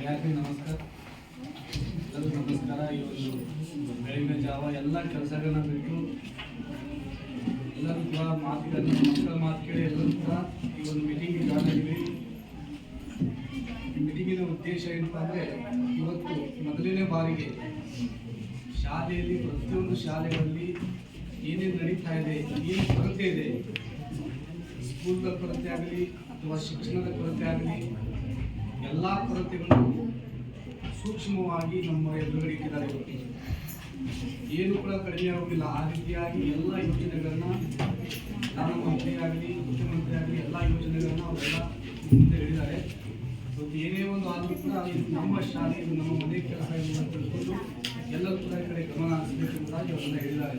ಯಾಕೆ ನಮಸ್ಕಾರ ಎಲ್ಲರಿಗೂ ನಮಸ್ಕಾರ ಈ ಒಂದು ಬೆಳಗಿನ ಜಾವ ಎಲ್ಲ ಕೆಲಸಗಳನ್ನ ಬಿಟ್ಟು ಎಲ್ಲರೂ ಕೂಡ ಮಾತುಗಳನ್ನು ಮಕ್ಕಳ ಮಾತು ಕೇಳಿ ಎಲ್ಲರೂ ಕೂಡ ಈ ಒಂದು ಮೀಟಿಂಗ್ ಜಾಯ್ನ್ ಆಗಿದ್ವಿ ಈ ಮೀಟಿಂಗಿನ ಉದ್ದೇಶ ಏನಪ್ಪ ಅಂದರೆ ಇವತ್ತು ಮೊದಲನೇ ಬಾರಿಗೆ ಶಾಲೆಯಲ್ಲಿ ಪ್ರತಿಯೊಂದು ಶಾಲೆಗಳಲ್ಲಿ ಏನೇನು ನಡೀತಾ ಇದೆ, ಏನು ಕೊರತೆ ಇದೆ ಸ್ಕೂಲ್ದ ಕೊರತೆ ಆಗಲಿ ಅಥವಾ ಶಿಕ್ಷಣದ ಕೊರತೆ ಆಗಲಿ, ಎಲ್ಲ ಕೊರತೆಗಳು ಸೂಕ್ಷ್ಮವಾಗಿ ನಮ್ಮ ಎದುರುಗಡೆ ಇಟ್ಟಿದ್ದಾರೆ ಇವತ್ತು. ಏನು ಕೂಡ ಕಡಿಮೆ ಆಗೋದಿಲ್ಲ ಆ ರೀತಿಯಾಗಿ ಎಲ್ಲ ಯೋಜನೆಗಳನ್ನ ಪ್ರಧಾನಮಂತ್ರಿ ಆಗಲಿ ಮುಖ್ಯಮಂತ್ರಿ ಆಗಲಿ ಎಲ್ಲ ಯೋಜನೆಗಳನ್ನು ಅವರೆಲ್ಲ ಮುಂದೆ ಹೇಳಿದ್ದಾರೆ ಇವತ್ತು ಏನೇ ಒಂದು ಆದರೂ ಕೂಡ ಇದು ನಮ್ಮ ಶಾಲೆ ನಮ್ಮ ಮನೆ ಕೆಲಸ ಎಂದು ತಿಳ್ಕೊಂಡು ಎಲ್ಲರೂ ಕೂಡ ಈ ಕಡೆ ಗಮನ ಹರಿಸಬೇಕು ಎಂಬುದಾಗಿ ಅವರೆಲ್ಲ ಹೇಳಿದ್ದಾರೆ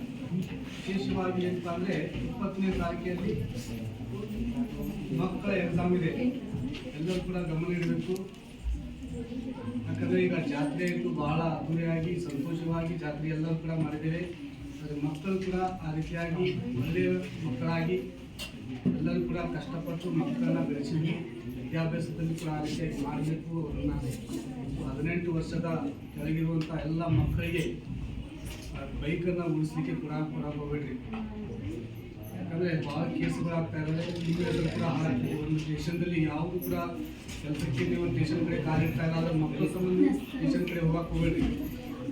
ವಿಶೇಷವಾಗಿ ಅಂತ ಅಂದರೆ ಇಪ್ಪತ್ತನೇ ತಾರೀಕಿನಲ್ಲಿ ಮಕ್ಕಳ ಎಕ್ಸಾಮ್ ಇದೆ ಎಲ್ಲರೂ ಕೂಡ ಗಮನ ಇಡಬೇಕು ಯಾಕಂದ್ರೆ ಈಗ ಜಾತ್ರೆ ಇದ್ದು ಬಹಳ ಅದ್ದೂರಿಯಾಗಿ ಸಂತೋಷವಾಗಿ ಜಾತ್ರೆ ಎಲ್ಲರೂ ಕೂಡ ಮಾಡಿದ್ದೇವೆ ಆದರೆ ಮಕ್ಕಳು ಕೂಡ ಆ ರೀತಿಯಾಗಿ ಒಳ್ಳೆಯ ಮಕ್ಕಳಾಗಿ ಎಲ್ಲರೂ ಕೂಡ ಕಷ್ಟಪಟ್ಟು ಮಕ್ಕಳನ್ನ ಬೆಳೆಸಿದ್ವಿ. ವಿದ್ಯಾಭ್ಯಾಸದಲ್ಲಿ ಕೂಡ ಆ ರೀತಿಯಾಗಿ ಮಾಡಬೇಕು ಅವರನ್ನ ಹದಿನೆಂಟು ವರ್ಷದ ಕೆಳಗಿರುವಂಥ ಎಲ್ಲ ಮಕ್ಕಳಿಗೆ ಬೈಕನ್ನು ಉಳಿಸ್ಲಿಕ್ಕೆ ಕೂಡ ಕೂಡ ಹೋಗ್ಬೇಡ್ರಿ. ಯಾಕಂದ್ರೆ ಭಾಳ ಕೇಸ್ಗಳಾಗ್ತಾ ಕೂಡ ಹಾಳಾಗ್ತದೆ ಒಂದು ಸ್ಟೇಷನ್ದಲ್ಲಿ ಯಾವುದು ಕೂಡ ಕೆಲಸಕ್ಕೆ ನೀವು ಸ್ಟೇಷನ್ ಕಡೆ ಕಾಲಿಡ್ತಾ ಇಲ್ಲ, ಆದರೆ ಮಕ್ಕಳ ಸಂಬಂಧ ಸ್ಟೇಷನ್ ಕಡೆ ಹೋಗಕ್ಕೆ ಹೋಗ್ಬೇಡ್ರಿ.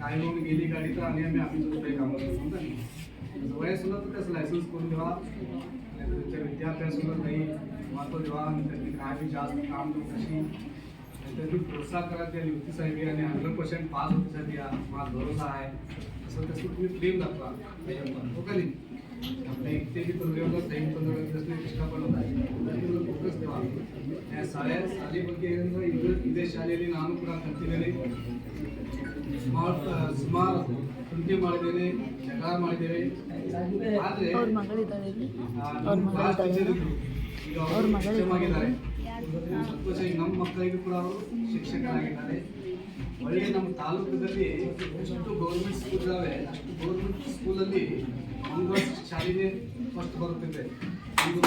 काही लोक गेली गाडीत आणि आम्ही आम्ही दुसरं काही कामाला समजा नाही. वयसुद्धा तर त्याचं लायसन्स करून ठेवा. त्यांच्या विद्याभ्यासुद्धा काही महत्त्व ठेवा त्यांनी काही जास्त काम कशी. त्यांनी प्रोत्साहन करा त्या निवृत्तीसाठी आणि हंड्रेड पर्सेंट पास होतीसाठी माझा भरोसा आहे. असं त्याचं तुम्ही प्रेम दाखवा. हो का नाही? आपल्या एक ते बी पंधरा टाईम पंधरा त्याचं एक्स्ट्रा ಸುಮಾರು ಸುಮಾರು ಕೃತಿ ಮಾಡಿದ್ದೇನೆ ಜಗಳ ಮಾಡಿದ್ದೇವೆ. ಆದರೆ ಅವ್ರ ಮಗಳಿದ್ದಾಳೆ ಇಲ್ಲಿ. ಆ, ಅವ್ರ ನಮ್ಮ ಮಕ್ಕಳಿಗೂ ಕೂಡ ಅವರು ಶಿಕ್ಷಕರಾಗಿದ್ದಾರೆ. ಒಳ್ಳೆ ನಮ್ಮ ತಾಲೂಕದಲ್ಲಿ ಎಷ್ಟು ಗೌರ್ಮೆಂಟ್ ಸ್ಕೂಲ್ ಇದಾವೆ ಅಷ್ಟು ಗೌರ್ಮೆಂಟ್ ಸ್ಕೂಲಲ್ಲಿ ಮಂಗಳ ಶಾಲೆಗೆ ಫಸ್ಟ್ ಬರುತ್ತಿದೆ. ಇದು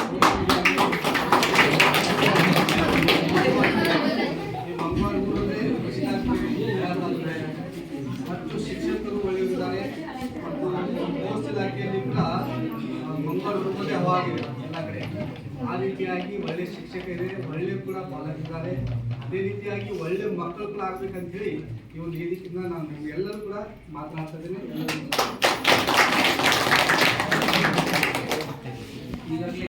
ರೀತಿಯಾಗಿ ಒಳ್ಳೆ ಶಿಕ್ಷಕ ಇದೆ ಒಳ್ಳೆ ಕೂಡ ಪಾಲಕರಿದ್ದಾರೆ ಅದೇ ರೀತಿಯಾಗಿ ಒಳ್ಳೆ ಮಕ್ಕಳು ಕೂಡ ಆಗ್ಬೇಕಂತೇಳಿ ಈ ಒಂದು ವೇದಿಕೆಯಿಂದ ನಾನು ನಿಮ್ಗೆಲ್ಲರೂ ಕೂಡ ಮಾತನಾಡ್ತಾ